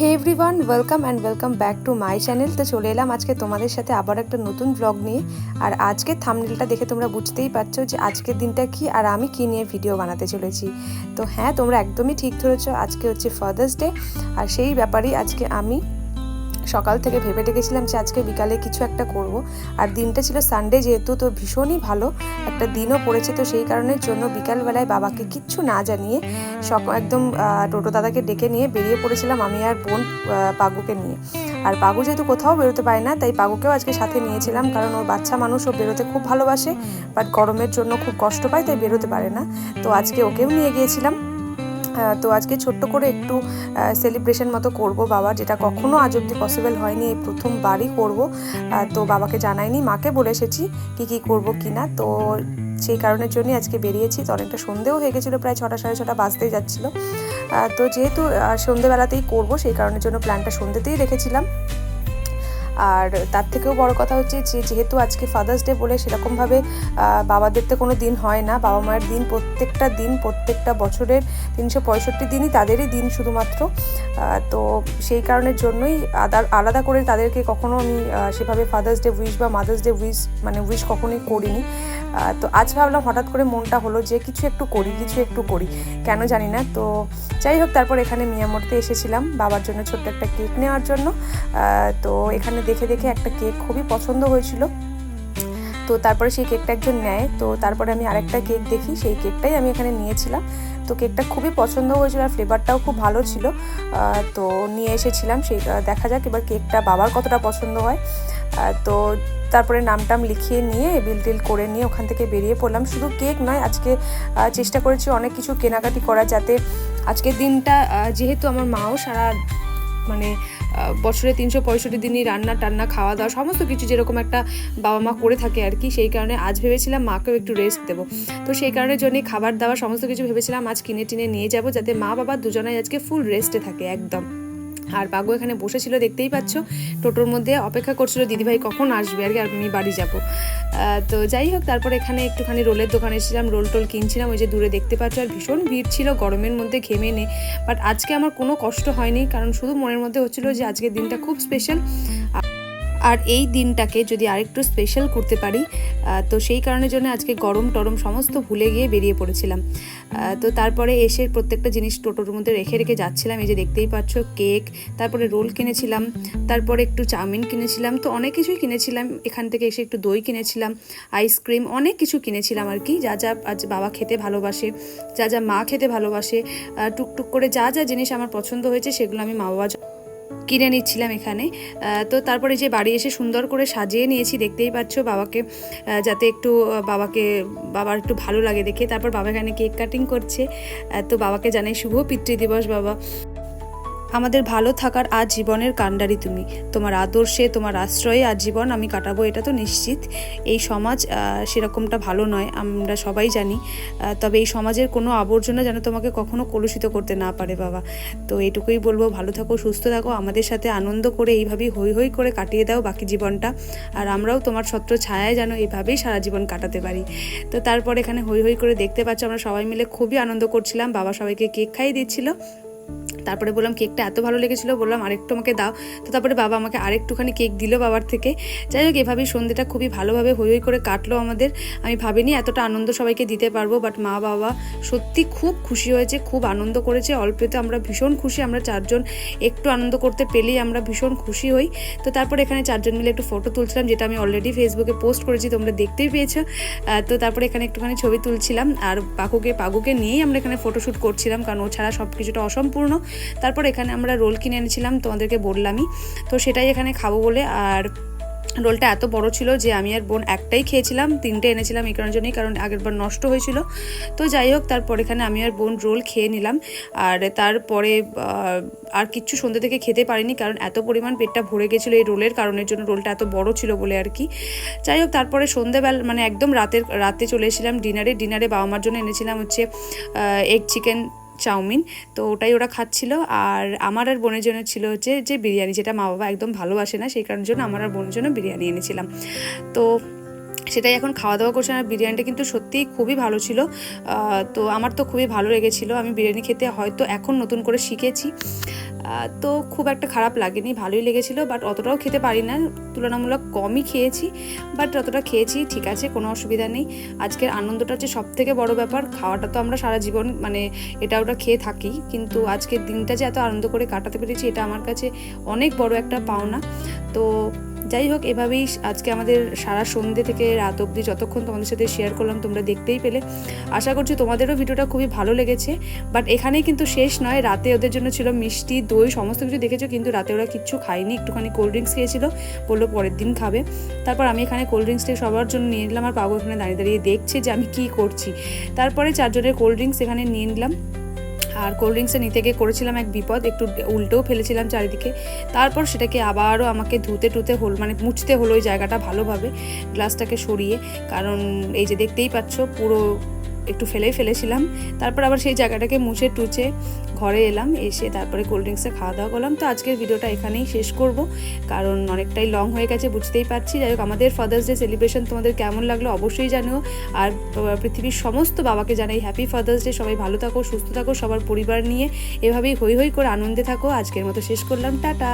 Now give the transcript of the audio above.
Hey everyone welcome and welcome back to my channel তো চলে এলাম আজকে তোমাদের সাথে আবার একটা নতুন ব্লগ নিয়ে। আর আজকে থামনেলটা দেখে তোমরা বুঝতেই পারছ যে আজকের দিনটা কি আর আমি কী নিয়ে ভিডিও বানাতে চলেছি। তো হ্যাঁ তোমরা একদমই ঠিক ধরেছ, আজকে হচ্ছে ফাদার্স ডে আর সেই ব্যাপারেই আজকে আমি সকাল থেকে ভেবে রেখেছিলাম যে আজকে বিকালে কিছু একটা করব। আর দিনটা ছিল সানডে যেহেতু, তো ভীষণই ভালো। একটা দিনও পড়েছে, তো সেই কারণের জন্য বিকালবেলায় বাবাকে কিচ্ছু না জানিয়ে সক, একদম টোটো দাদাকে ডেকে নিয়ে বেরিয়ে পড়েছিলাম আমি আর বোন পাগুকে নিয়ে। আর পাগু যেহেতু কোথাও বেরোতে পারে না, তাই পাগুকেও আজকে সাথে নিয়েছিলাম, কারণ ওর বাচ্চা মানুষ, ও বেরোতে খুব ভালোবাসে বাট গরমের জন্য খুব কষ্ট পায়, তাই বেরোতে পারে না। তো আজকে ওকেও নিয়ে গিয়েছিলাম। তো আজকে ছোট্ট করে একটু সেলিব্রেশন মতো করব বাবা যেটা কখনো আজ অব্দি পসিবল হয়নি, এই প্রথমবারই করব। তো বাবাকে জানাইনি, মাকে বলে এসেছি কি কি করব কি না। তো সেই কারণের জন্যই আজকে বেরিয়েছি, তো অনেকটা সন্ধেও হয়ে গেছিল, প্রায় ছটা, সাড়ে ছটা বাজতেই যাচ্ছিল। তো যেহেতু সন্ধেবেলাতেই করব, সেই কারণের জন্য প্ল্যানটা সন্ধেতেই রেখেছিলাম। আর তার থেকেও বড় কথা হচ্ছে যে, যেহেতু আজকে ফাদার্স ডে বলে সেরকমভাবে বাবাদের তো কোনো দিন হয় না। বাবা মায়ের দিন প্রত্যেকটা দিন, প্রত্যেকটা বছরের তিনশো পঁয়ষট্টি দিনই তাদেরই দিন শুধুমাত্র। তো সেই কারণের জন্যই আদা, আলাদা করে তাদেরকে কখনো আমি সেভাবে ফাদার্স ডে উইশ বা মাদার্স ডে উইশ মানে উইশ কখনোই করিনি। তো আজ ভাবলাম হঠাৎ করে মনটা হলো যে, কিছু একটু করি, কিছু একটু করি। কেন জানি না। তো যাই হোক, তারপর এখানে মিয়ামোড়তে এসেছিলাম বাবার জন্য ছোট্ট একটা কেক নেওয়ার জন্য। তো এখানে দেখে দেখে একটা কেক খুবই পছন্দ হয়েছিল। তো তারপরে সেই কেকটা একজন নেয়, তো তারপরে আমি আরেকটা কেক দেখি, সেই কেকটাই আমি এখানে নিয়েছিলাম। তো কেকটা খুবই পছন্দ হয়েছিল আর ফ্লেভারটাও খুব ভালো ছিল। তো নিয়ে এসেছিলাম, সেই দেখা যাক এবার কেকটা বাবার কতটা পছন্দ হয়। তো তারপরে নাম টাম লিখিয়ে নিয়ে, বিল টিল করে নিয়ে ওখান থেকে বেরিয়ে পড়লাম। শুধু কেক নয়, আজকে চেষ্টা করেছি অনেক কিছু কেনাকাটি করা যাতে আজকের দিনটা যেহেতু আমার মাও সারা মানে বছরে তিনশো পঁয়ষট্টি দিনই রান্না, টান্না, খাওয়া দাওয়া, সমস্ত কিছু যেরকম একটা বাবা মা করে থাকে আর কি, সেই কারণে আজ ভেবেছিলাম মাকেও একটু রেস্ট দেবো। তো সেই কারণের জন্যই খাবার দাওয়া সমস্ত কিছু ভেবেছিলাম আজ কিনে টিনে নিয়ে যাব, যাতে মা বাবা দুজনাই আজকে ফুল রেস্টে থাকে, একদম। আর বাবু এখানে বসেছিল, দেখতেই পাচ্ছ। টোটোর মধ্যে অপেক্ষা করছিল, দিদিভাই, কখন আসবে? আর কি আমি বাড়ি যাব। তো যাই হোক, তারপর এখানে একটুখানি রোলের দোকানে এসেছিলাম, রোল টোল কিনছিলাম। ওই যে দূরে দেখতে পাচ্ছ, আর ভীষণ ভিড় ছিল, গরমের মধ্যে ঘেমে নে। বাট আজকে আমার কোনো কষ্ট হয়নি, কারণ শুধু মনের মধ্যে হচ্ছিল যে আজকের দিনটা খুব স্পেশাল আর এই দিনটাকে যদি আরেকটু স্পেশাল করতে পারি তো সেই কারণের জন্য আজকে গরম টরম সমস্ত ভুলে গিয়ে বেরিয়ে পড়েছিলাম। তো তারপরে এসে প্রত্যেকটা জিনিস টোটোর মধ্যে রেখে রেখে যাচ্ছিলাম। এই যে দেখতেই পাচ্ছ, কেক, তারপরে রোল কিনেছিলাম, তারপরে একটু চাউমিন কিনেছিলাম। তো অনেক কিছুই কিনেছিলাম। এখান থেকে এসে একটু দই কিনেছিলাম আইসক্রিম অনেক কিছু কিনেছিলাম আর কি। যা যা আজ বাবা খেতে ভালোবাসে, যা যা মা খেতে ভালোবাসে টুকটুক করে যা যা জিনিস আমার পছন্দ হয়েছে সেগুলো আমি মা বাবা কিনে নিচ্ছিলাম এখানে। তো তারপরে যে বাড়ি এসে সুন্দর করে সাজিয়ে নিয়েছি, দেখতেই পাচ্ছ বাবাকে যাতে একটু বাবাকে, বাবার একটু ভালো লাগে দেখে। তারপর বাবা এখানে কেক কাটিং করছে। তো বাবাকে জানাই শুভ পিতৃ দিবস, বাবা। আমাদের ভালো থাকার আজ জীবনের কাণ্ডারি তুমি। তোমার আদর্শে, তোমার আশ্রয়ে আজ জীবন আমি কাটাবো, এটা তো নিশ্চিত। এই সমাজ সেরকমটা ভালো নয়, আমরা সবাই জানি। তবে এই সমাজের কোনো আবর্জনা যেন তোমাকে কখনো কলুষিত করতে না পারে, বাবা। তো এটুকুই বলব, ভালো থাকো, সুস্থ থাকো, আমাদের সাথে আনন্দ করে এইভাবেই হই হই করে কাটিয়ে দাও বাকি জীবনটা। আর আমরাও তোমার ছত্র ছায়ায় যেন এইভাবেই সারা জীবন কাটাতে পারি। তো তারপর এখানে হই হই করে দেখতে পাচ্ছ, আমরা সবাই মিলে খুবই আনন্দ করছিলাম। বাবা সবাইকে কেক খাইয়ে দিচ্ছিল। তারপরে বললাম কেকটা এত ভালো লেগেছিলো, বললাম আরেকটু আমাকে দাও। তো তারপরে বাবা আমাকে আরেকটুখানি কেক দিল বাবার থেকে। যাই হোক, এভাবেই সন্ধ্যেটা খুবই ভালোভাবে হই হই করে কাটলো আমাদের। আমি ভাবিনি এতটা আনন্দ সবাইকে দিতে পারব বাট মা বাবা সত্যি খুব খুশি হয়েছে, খুব আনন্দ করেছে। অল্পতে আমরা ভীষণ খুশি, আমরা চারজন একটু আনন্দ করতে পেলেই আমরা ভীষণ খুশি হই। তো তারপর এখানে চারজন মিলে একটু ফটো তুলছিলাম, যেটা আমি অলরেডি ফেসবুকে পোস্ট করেছি, তোমরা দেখতেই পেয়েছ। তো তারপরে এখানে একটুখানি ছবি তুলছিলাম, আর পাকুকে পাগুকে নিয়েই আমরা এখানে ফটোশ্যুট করছিলাম, কারণ ও ছাড়া সব কিছুটা অসম্পূর্ণ। তারপর এখানে আমরা রোল কিনে এনেছিলাম, তোমাদেরকে বললামই। তো সেটাই এখানে খাব বলে, আর রোলটা এত বড় ছিল যে আমি আর বোন একটাই খেয়েছিলাম, তিনটে এনেছিলাম এই কারণের জন্যই, কারণ আগের বার নষ্ট হয়েছিল। তো যাই হোক, তারপর এখানে আমি আর বোন রোল খেয়ে নিলাম, আর তারপরে আর কিচ্ছু সন্ধ্যে থেকে খেতে পারিনি, কারণ এত পরিমাণ পেটটা ভরে গেছিল এই রোলের কারণের জন্য রোলটা এত বড় ছিল বলে আর কি। যাই হোক, তারপরে সন্ধ্যেবেলা মানে একদম রাতের, রাতে চলে এসেছিলাম ডিনারে। ডিনারে বাবা মার জন্য এনেছিলাম হচ্ছে এগ চিকেন চাউমিন। তো ওটাই ওরা খাচ্ছিল। আর আমার আর বোনের জন্য ছিল হচ্ছে যে বিরিয়ানি, যেটা মা বাবা একদম ভালোবাসে না, সেই কারণের জন্য আমার আর বোনের জন্য বিরিয়ানি এনেছিলাম। তো সেটাই এখন খাওয়া দাওয়া করছি আর বিরিয়ানিটা কিন্তু সত্যিই খুবই ভালো ছিল। তো আমার তো খুবই ভালো লেগেছিলো। আমি বিরিয়ানি খেতে হয়তো এখন নতুন করে শিখেছি। তো খুব একটা খারাপ লাগেনি, ভালোই লেগেছিলো বাট অতটাও খেতে পারি না। তুলনামূলক কমই খেয়েছি বাট অতটা খেয়েছি, ঠিক আছে, কোনো অসুবিধা নেই। আজকের আনন্দটা হচ্ছে সব থেকে বড় ব্যাপার। খাওয়াটা তো আমরা সারা জীবন মানে এটা ওটা খেয়ে থাকি, কিন্তু আজকের দিনটা যে এত আনন্দ করে কাটাতে পেরেছি, এটা আমার কাছে অনেক বড় একটা পাওনা। তো যাই হোক, এভাবেই আজকে আমাদের সারা সন্ধ্যে থেকে রাত অবধি যতক্ষণ তোমাদের সাথে শেয়ার করলাম, তোমরা দেখতেই পেলে। আশা করছি তোমাদেরও ভিডিওটা খুবই ভালো লেগেছে। বাট এখানেই কিন্তু শেষ নয়, রাতে ওদের জন্য ছিল মিষ্টি, দই, সমস্ত কিছু দেখেছ, কিন্তু রাতে ওরা কিচ্ছু খায়নি, একটুখানি কোল্ড ড্রিঙ্কস খেয়েছিল, বলল পরের দিন খাবে। তারপর আমি এখানে কোল্ড ড্রিঙ্কসটা সবার জন্য নিয়ে নিলাম, আর পাবো এখানে দাঁড়িয়ে দাঁড়িয়ে দেখছে যে আমি কী করছি। তারপরে চারজনের কোল্ড ড্রিঙ্কস এখানে নিয়ে নিলাম। আর কোল্ড ড্রিঙ্কসে নিতে গিয়ে করেছিলাম এক বিপদ, একটু উল্টেও ফেলেছিলাম চারিদিকে। তারপর সেটাকে আবারও আমাকে ধুতে টুতে হল মানে মুছতে হলো ওই জায়গাটা ভালোভাবে গ্লাসটাকে সরিয়ে। কারণ এই যে দেখতেই পাচ্ছ, পুরো একটু ফেলেই ফেলেছিলাম। তারপর আবার সেই জায়গাটাকে মুছে টুচে ঘরে এলাম, এসে তারপরে কোল্ড ড্রিঙ্কসে খাওয়া দাওয়া করলাম। তো আজকের ভিডিওটা এখানেই শেষ করব। কারণ অনেকটাই লং হয়ে গেছে, বুঝতেই পারছি। যাই হোক, আমাদের ফাদার্স ডে সেলিব্রেশন তোমাদের কেমন লাগল অবশ্যই জানিও। আর পৃথিবীর সমস্ত বাবাকে জানাই হ্যাপি ফাদার্স ডে সবাই ভালো থাকো, সুস্থ থাকো, সবার পরিবার নিয়ে এভাবেই হই হই করে আনন্দে থাকো। আজকের মতো শেষ করলাম। টাটা!